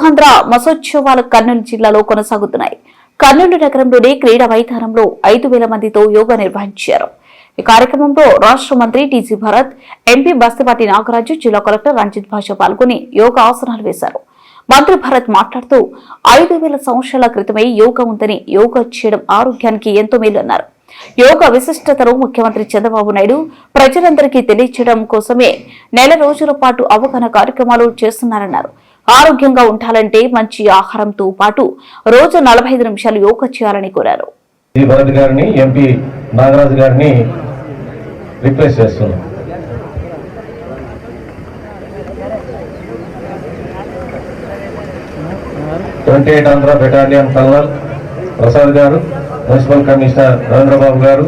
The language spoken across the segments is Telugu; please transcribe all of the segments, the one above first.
లోకాంధ్ర మసోత్సవాలు కర్నూలు జిల్లాలో కొనసాగుతున్నాయి. కర్నూలు నగరంలోని క్రీడా మైదానంలో ఐదు వేల మందితో యోగా నిర్వహించారు. ఈ కార్యక్రమంలో రాష్ట్ర మంత్రి టీజీ భరత్ ఎంపీ బస్తిపాటి నాగరాజు జిల్లా కలెక్టర్ రంజిత్ భాష పాల్గొని యోగా ఆసనాలు వేశారు. మంత్రి భరత్ మాట్లాడుతూ ఐదు వేల సంవత్సరాల క్రితమే యోగా ఉందని యోగా చేయడం ఆరోగ్యానికి ఎంతో మేలు అన్నారు యోగా విశిష్టతను ముఖ్యమంత్రి చంద్రబాబు నాయుడు ప్రజలందరికీ తెలియచేయడం కోసమే నెల రోజుల పాటు అవగాహన కార్యక్రమాలు చేస్తున్నారన్నారు. ఆరోగ్యంగా ఉండాలంటే మంచి ఆహారంతో పాటు రోజు నలభై ఐదు నిమిషాలు యోగా చేయాలని కోరారు. భరత్ గారిని ఎంపీ నాగరాజు గారిని రిక్వెస్ట్ చేస్తున్నాం. Twenty eight Andhra battalion colonel Prasad గారు మున్సిపల్ కమిషనర్ నరేంద్రబాబు గారు.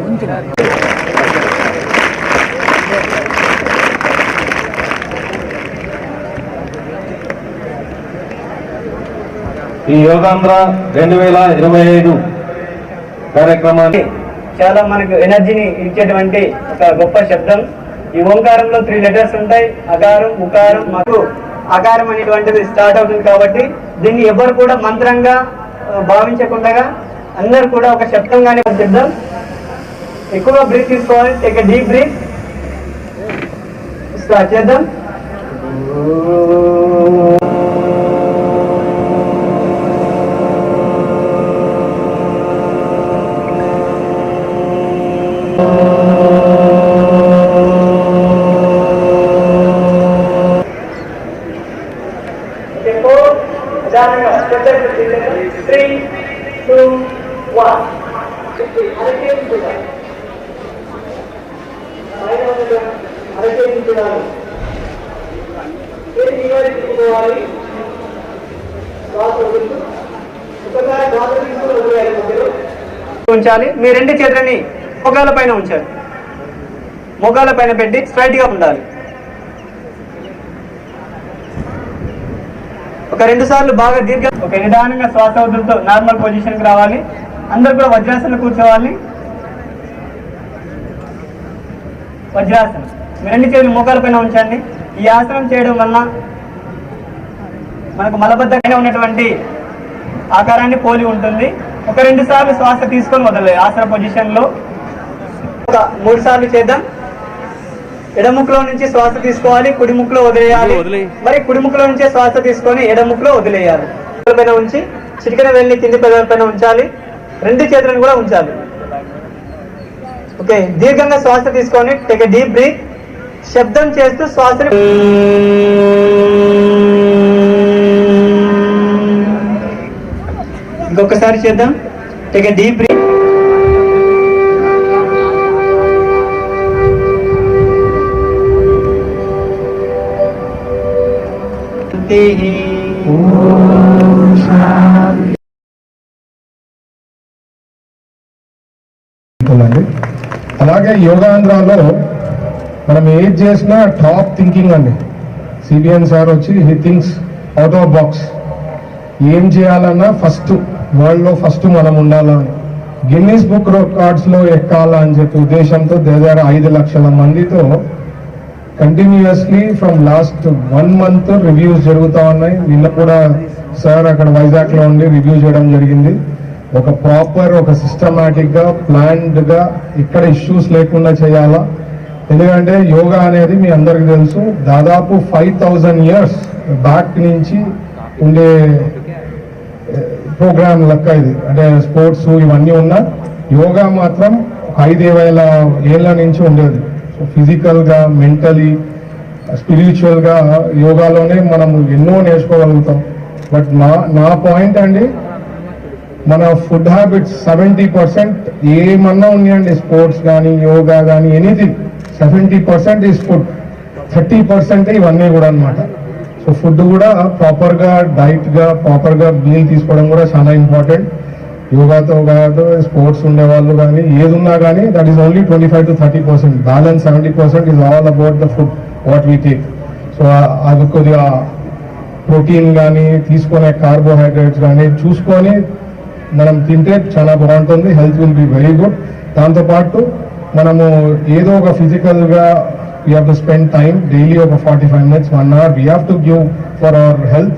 ఈ యోగాంధ్ర రెండు వేల ఇరవై ఐదు కార్యక్రమాన్ని చాలా మనకు ఎనర్జీని ఇచ్చేటువంటి ఒక గొప్ప శబ్దం. ఈ ఓంకారంలో త్రీ లెటర్స్ ఉంటాయి. అకారం ఉకారం మాకు. అకారం అనేటువంటిది స్టార్ట్ అవుతుంది కాబట్టి దీన్ని ఎవరు కూడా మంత్రంగా భావించకుండా అందరు కూడా ఒక శబ్దంగానే చెప్దాం. ఎక్కువ బ్రీత్ తీసుకోవాలి. టేక్ డీప్ బ్రీత్ స్టార్ట్ చేద్దాం. త్రీ టూ వన్ ఉంచాలి. మీ రెండు చేతులని మొగాల పైన ఉంచాలి. మొగాల పైన పెట్టి స్ట్రైట్గా ఉండాలి. ఒక రెండు సార్లు బాగా దీర్ఘ ఒక నిదానంగా శ్వాస వదులుతో నార్మల్ పొజిషన్కి రావాలి. అందరు కూడా వజ్రాసనం కూర్చోవాలి. వజ్రాసనం. రెండు చేతులు మోకాల పైన ఉంచండి. ఈ ఆసనం చేయడం వల్ల మనకు మలబద్ధంగా ఉన్నటువంటి ఆకారాన్ని పోలి ఉంటుంది. ఒక రెండు సార్లు శ్వాస తీసుకొని వదలే ఆసన పొజిషన్లో. ఒక మూడు సార్లు చేద్దాం. ఎడముక్కులో నుంచి శ్వాస తీసుకోవాలి కుడి ముక్కులో వదిలేయాలి మరి కుడి ముక్కులో నుంచే శ్వాస తీసుకొని ఎడముక్కులో వదిలేయాలి. పైన ఉంచి చిటికెన వెళ్ళి కింది పెదవుల పైన ఉంచాలి. రెండు చేతులను కూడా ఉంచాలి. ఓకే దీర్ఘంగా శ్వాస తీసుకొని టేక్ డీప్ బ్రీత్ శబ్దం చేస్తూ శ్వాసని ఇంకొకసారి చేద్దాం. టేక్ డీప్ బ్రీత్ శాంతి అలాగే యోగాంధ్రాలో మనం ఏది చేసినా టాప్ థింకింగ్ అండి. సిబిఎన్ సార్ వచ్చి he thinks out of box. ఏం చేయాలన్నా ఫస్ట్ వరల్డ్లో ఫస్ట్ మనం ఉండాలా గిన్నీస్ బుక్ రికార్డ్స్లో ఎక్కాలా అని చెప్పి ఉద్దేశంతో దగ్గర ఐదు లక్షల మందితో continuously from last one month reviews జరుగుతూ ఉన్నాయి. నిన్న కూడా సార్ అక్కడ వైజాగ్లో ఉండి రివ్యూ చేయడం జరిగింది. ఒక ప్రాపర్ ఒక సిస్టమేటిక్గా ప్లాన్డ్గా ఇక్కడ ఇష్యూస్ లేకుండా చేయాలా? ఎందుకంటే యోగా అనేది మీ అందరికి తెలుసు దాదాపు ఫైవ్ థౌజండ్ ఇయర్స్ బ్యాక్ నుంచి ఉండే ప్రోగ్రామ్ లెక్క ఇది. అంటే స్పోర్ట్స్ ఇవన్నీ ఉన్నా యోగా మాత్రం ఐదు వేల ఏళ్ళ నుంచి ఉండేది. ఫిజికల్గా మెంటలీ స్పిరిచువల్గా యోగాలోనే మనం ఎన్నో నేర్చుకోగలుగుతాం. బట్ నా నా పాయింట్ అండి మన ఫుడ్ హ్యాబిట్స్ సెవెంటీ పర్సెంట్ ఏమన్నా ఉన్నాయండి స్పోర్ట్స్ కానీ యోగా కానీ anything. Seventy percent is food. Thirty percent ఇవన్నీ కూడా అన్నమాట. సో ఫుడ్ కూడా ప్రాపర్గా డైట్గా ప్రాపర్గా మీల్ తీసుకోవడం కూడా చాలా ఇంపార్టెంట్. యోగాతో కాదు స్పోర్ట్స్ ఉండేవాళ్ళు కానీ ఏది ఉన్నా కానీ that is only twenty five to thirty percent balance seventy percent is all about the food what we take so అది కొద్దిగా ప్రోటీన్ కానీ తీసుకునే కార్బోహైడ్రేట్స్ కానీ చూసుకొని మనం తింటే చాలా బాగుంటుంది health will be very good దాంతోపాటు మనము ఏదో ఒక ఫిజికల్గా we have to spend time daily ఒక forty five minutes one hour we have to give for our health